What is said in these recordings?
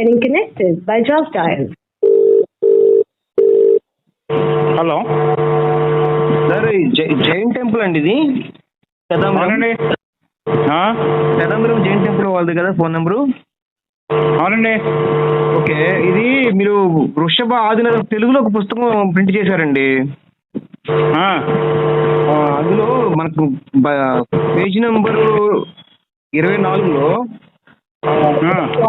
Getting connected by Just Dial. Hello sir Jain temple అండి ఇది. పెదాంబరం అవునండి. ఆ, పెదాంబరం జైన్ టెంపుల్ వాళ్ళది కదా ఫోన్ నెంబరు. అవునండి. ఓకే ఇది మీరు వృషభ ఆదిన తెలుగులో ఒక పుస్తకం ప్రింట్ చేశారండి. ఆ, ఆ, అందులో మనకు బ- పేజీ నెంబరు ఇరవై నాలుగులో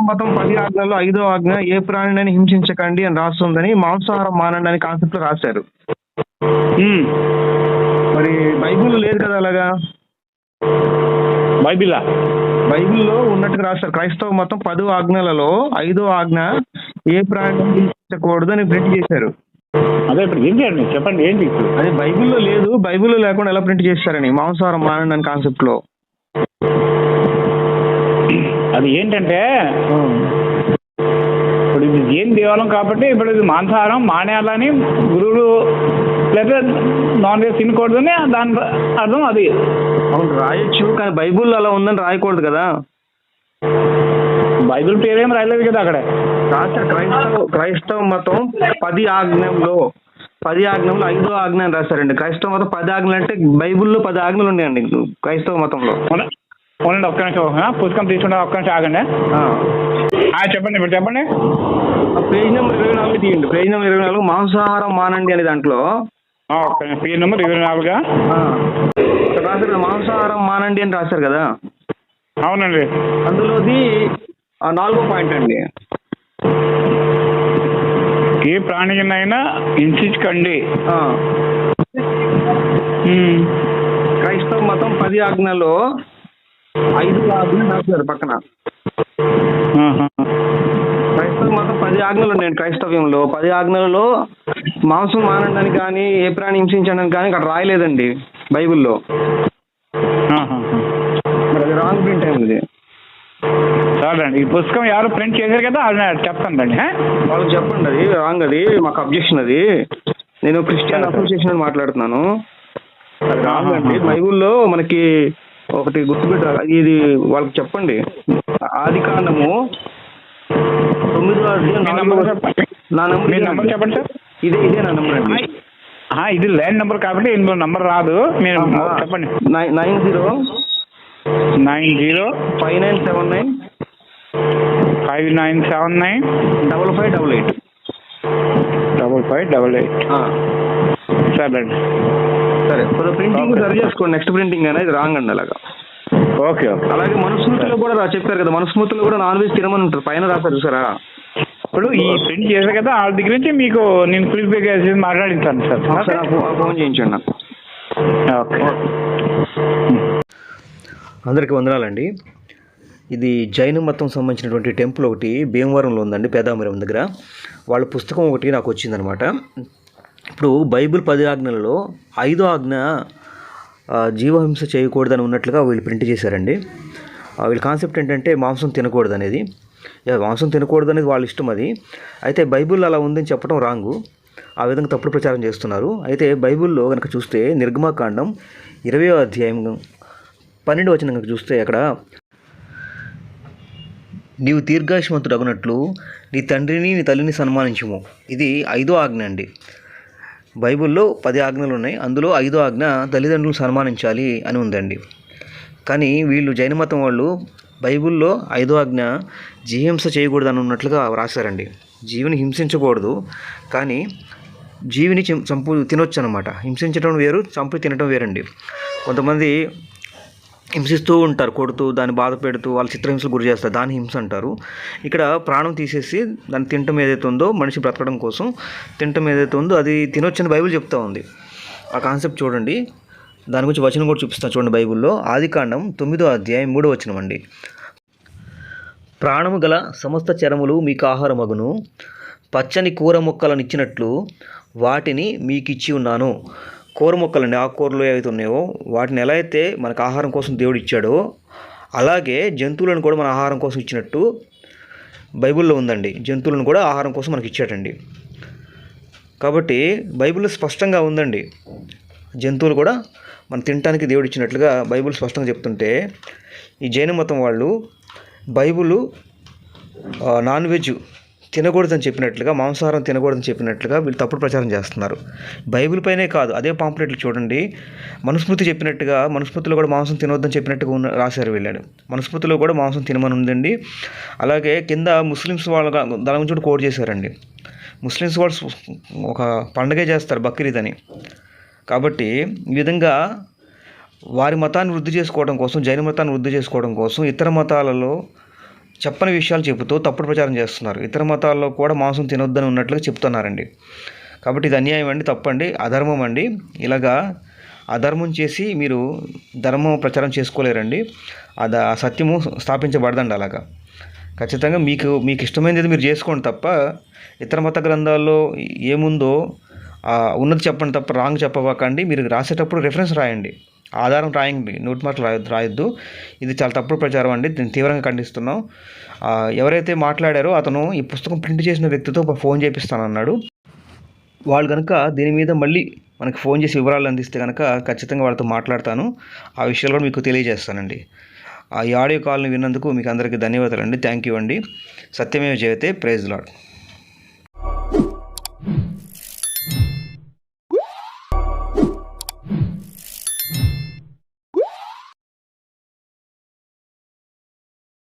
మతం పది ఆజ్ఞలో ఐదో ఆజ్ఞ ఏ ప్రాణిని హింసించకండి అని రాస్తుందని మాంసాహారం మానండి అని కాన్సెప్ట్లో రాశారు. మరి బైబిల్ లేదు కదా అలాగా? బైబిలా? బైబిల్లో ఉన్నట్టుగా రాస్తారు. క్రైస్తవ మతం పదో ఆజ్ఞలలో ఐదో ఆజ్ఞ ఏ ప్రాణిని హింసించకూడదు అని ప్రింట్ చేశారు. అదే ఇప్పుడు ఏంటి అండి చెప్పండి ఏంటి అది బైబిల్లో లేదు బైబిల్లో లేకుండా ఎలా ప్రింట్ చేశారని మాంసాహారం మానండి అని కాన్సెప్ట్లో. అది ఏంటంటే ఇప్పుడు ఇది ఏం దేవాలయం కాబట్టి ఇప్పుడు ఇది మాంసాహారం మానేయాలని గురువులు లేదా నాన్ వెజ్ తినకూడదని దాని అర్థం అది. అవును రాయొచ్చు కానీ బైబిల్లో అలా ఉందని రాయకూడదు కదా. బైబిల్ పేరేం రాయలేదు కదా అక్కడ. క్రైస్తవ క్రైస్తవ మతం పది ఆజ్ఞంలో పది ఆజ్ఞంలో ఐదో ఆజ్ఞ అని రాశారండి. క్రైస్తవ మతం పది ఆజ్ఞలు అంటే బైబిల్లో పది ఆజ్ఞలు ఉన్నాయండి. క్రైస్తవ మతంలో. ఉండండి ఒక్క నిమిషం పుస్తకం తీసుకుంటే ఒక్క నిమిషం ఆగండి చెప్పండి ఇప్పుడు చెప్పండి. పేజ్ నెంబర్ ఇరవై నాలుగు తీయండి. పేజ్ నెంబర్ ఇరవై నాలుగు మాంసాహారం మానండి అనే దాంట్లో. పేరు నెంబర్ ఇరవై నాలుగా ఆ, ఇక్కడ రాశారు కదా, మాంసాహారం మానండి అని రాశారు కదా? అవునండి. అందులోది నాలుగో పాయింట్ అండి. ఏ ప్రాణినైనా హింసించకండి. క్రైస్తవ మతం పది ఆజ్ఞలో ఐదు ఆజ్ఞ రాశారు పక్కన. క్రైస్తవ మతం పది ఆజ్ఞలు ఉన్నాయండి క్రైస్తవ్యంలో. పది ఆజ్ఞలలో మాంసం మానండి కానీ ఏ ప్రాణి హింసించండి కానీ ఇక్కడ రాయలేదండి బైబిల్లో. మరి అది రాంగ్ ప్రింట్ అయింది. ఈ పుస్తకం ఎవరు ప్రింట్ చేశారు కదా చెప్తానండి ఆ? వాళ్ళకి చెప్పండి అది రాంగ్ అది మాకు అబ్జెక్షన్ అది. నేను క్రిస్టియన్ అసోసియేషన్ అని మాట్లాడుతున్నాను. అది రాంగ్ అండి. బైబిల్లో మనకి ఒకటి గుర్తుపెట్టాలి? ఇది వాళ్ళకి చెప్పండి. ఆది కాండము తొమ్మిదో. నా నంబర్ చెప్పండి సార్. ఇదే ఇదే నా నంబర్ అండి. ఇది ల్యాండ్ నెంబర్ కాబట్టి ఇందులో నంబర్ రాదు. మీరు చెప్పండి. Nine zero nine zero five nine seven nine five nine seven nine double five double eight. Double five double eight. సరేండి. సరే కొద్దిగా ప్రింటింగ్. సరి చేసుకోండి నెక్స్ట్ ప్రింటింగ్ అనేది రాంగ్ అండి అలాగా. Okay okay. అలాగే మనుస్మృతిలో కూడా రా చెప్పారు కదా మనుస్మృతిలో కూడా నాన్ వెజ్ తినమని ఉంటారు పైన రాశారు చూసారా? ఇప్పుడు ఈ ప్రింట్ చేశారు కదా వాళ్ళ దగ్గర నుంచి మీకు నేను క్లిక్ చేసి మాట్లాడిస్తాను సార్. ఫోన్ చేయించండి నాకు. ఓకే. అందరికీ వందనాలండి. ఇది జైన మతం సంబంధించినటువంటి టెంపుల్ ఒకటి భీమవరంలో ఉందండి పేదామరం దగ్గర. వాళ్ళ పుస్తకం ఒకటి నాకు వచ్చిందనమాట. ఇప్పుడు బైబిల్ పది ఆజ్ఞలలో ఐదో ఆజ్ఞ జీవహింస చేయకూడదని ఉన్నట్లుగా వీళ్ళు ప్రింట్ చేశారండి. వీళ్ళ కాన్సెప్ట్ ఏంటంటే మాంసం తినకూడదు అనేది యా, మాంసం తినకూడదు అనేది వాళ్ళ ఇష్టం అది. అయితే బైబిల్ అలా ఉందని చెప్పడం రాంగు. ఆ విధంగా తప్పుడు ప్రచారం చేస్తున్నారు. అయితే బైబిల్లో కనుక చూస్తే నిర్గమాకాండం ఇరవై అధ్యాయం పన్నెండు వచ్చిన కనుక చూస్తే అక్కడ నీవు దీర్ఘాయుష్మంతుడు అగునట్లు నీ తండ్రిని నీ తల్లిని సన్మానించము. ఇది ఐదో ఆజ్ఞ అండి. బైబిల్లో పది ఆజ్ఞలు ఉన్నాయి. అందులో ఐదో ఆజ్ఞ తల్లిదండ్రులు సన్మానించాలి అని ఉందండి. కానీ వీళ్ళు జైన మతం వాళ్ళు బైబిల్లో ఐదో ఆజ్ఞ జీహింస చేయకూడదు అని ఉన్నట్లుగా రాశారండి. జీవిని హింసించకూడదు. కానీ జీవిని చంపు తినొచ్చు అనమాట హింసించడం వేరు చంపు తినడం వేరండి. కొంతమంది హింసిస్తూ ఉంటారు కొడుతూ దాన్ని బాధ పెడుతూ వాళ్ళ చిత్రహింసలు గురి చేస్తారు దాన్ని హింస అంటారు. ఇక్కడ ప్రాణం తీసేసి దాన్ని తినటం ఏదైతే ఉందో మనిషి బ్రతకడం కోసం తినటం ఏదైతే ఉందో అది తినొచ్చని బైబిల్ చెప్తా ఉంది. ఆ కాన్సెప్ట్ చూడండి. దాని గురించి వచనం కూడా చూపిస్తాను చూడండి బైబిల్లో. ఆదికాండం తొమ్మిదో అధ్యాయం మూడో వచనం అండి. ప్రాణము గల సమస్త చరములు మీకు ఆహారమగును. పచ్చని కూర మొక్కలను ఇచ్చినట్లు వాటిని మీకు ఇచ్చి ఉన్నాను. కూర మొక్కలండి ఆకుకూరలు ఏవైతే ఉన్నాయో వాటిని ఎలా అయితే మనకు ఆహారం కోసం దేవుడు ఇచ్చాడో అలాగే జంతువులను కూడా మన ఆహారం కోసం ఇచ్చినట్టు బైబిల్లో ఉందండి. జంతువులను కూడా ఆహారం కోసం మనకి ఇచ్చాడండి. కాబట్టి బైబిల్లో స్పష్టంగా ఉందండి. జంతువులు కూడా మనం తినడానికి దేవుడు ఇచ్చినట్లుగా బైబిల్ స్పష్టంగా చెప్తుంటే ఈ జైన మతం వాళ్ళు బైబిల్ నాన్ వెజ్ తినకూడదని చెప్పినట్లుగా మాంసాహారం తినకూడదని చెప్పినట్లుగా వీళ్ళు తప్పుడు ప్రచారం చేస్తున్నారు. బైబిల్ పైనే కాదు అదే పాంప్లెట్లు చూడండి. మనుస్మృతి చెప్పినట్టుగా మనుస్మృతిలో కూడా మాంసం తినవద్దని చెప్పినట్టుగా ఉన్న రాశారు వీళ్ళని మనుస్మృతిలో కూడా మాంసం తినమని ఉందండి. అలాగే కింద ముస్లిమ్స్ వాళ్ళ దాని గురించి కూడా కోడ్ చేశారండి. ముస్లిమ్స్ వాళ్ళు ఒక పండగే చేస్తారు బక్రీద్ అని కాబట్టి ఈ విధంగా వారి మతాన్ని వృద్ధి చేసుకోవడం కోసం జైన మతాన్ని వృద్ధి చేసుకోవడం కోసం ఇతర మతాలలో చెప్పని విషయాలు చెబుతూ తప్పుడు ప్రచారం చేస్తున్నారు. ఇతర మతాల్లో కూడా మాంసం తినొద్దని ఉన్నట్లుగా చెప్తున్నారండి. కాబట్టి ఇది అన్యాయం అండి తప్పండి అధర్మం అండి. ఇలాగా అధర్మం చేసి మీరు ధర్మం ప్రచారం చేసుకోలేరండి. అది ఆ సత్యము స్థాపించబడదండి అలాగా. ఖచ్చితంగా మీకు మీకు ఇష్టమైనది మీరు చేసుకోండి తప్ప ఇతర మత గ్రంథాల్లో ఏముందో ఉన్నది చెప్పండి తప్ప రాంగ్ చెప్పబాకండి మీరు రాసేటప్పుడు రెఫరెన్స్ రాయండి. ఆధారం రాయండి. నోట్ మార్కులు రాయొద్దు రాయొద్దు. ఇది చాలా తప్పుడు ప్రచారం అండి. దీన్ని తీవ్రంగా ఖండిస్తున్నాం. ఎవరైతే మాట్లాడారో అతను ఈ పుస్తకం ప్రింట్ చేసిన వ్యక్తితో ఫోన్ చేపిస్తానన్నాడు. వాళ్ళు కనుక దీని మీద మళ్ళీ మనకి ఫోన్ చేసి వివరాలు అందిస్తే కనుక ఖచ్చితంగా వాళ్ళతో మాట్లాడతాను. ఆ విషయాలు కూడా మీకు తెలియజేస్తానండి. ఆ ఈ ఆడియో కాల్ని విన్నందుకు మీకు అందరికీ ధన్యవాదాలు అండి థ్యాంక్ యూ అండి. సత్యమేవ జయతే. Praise Lord.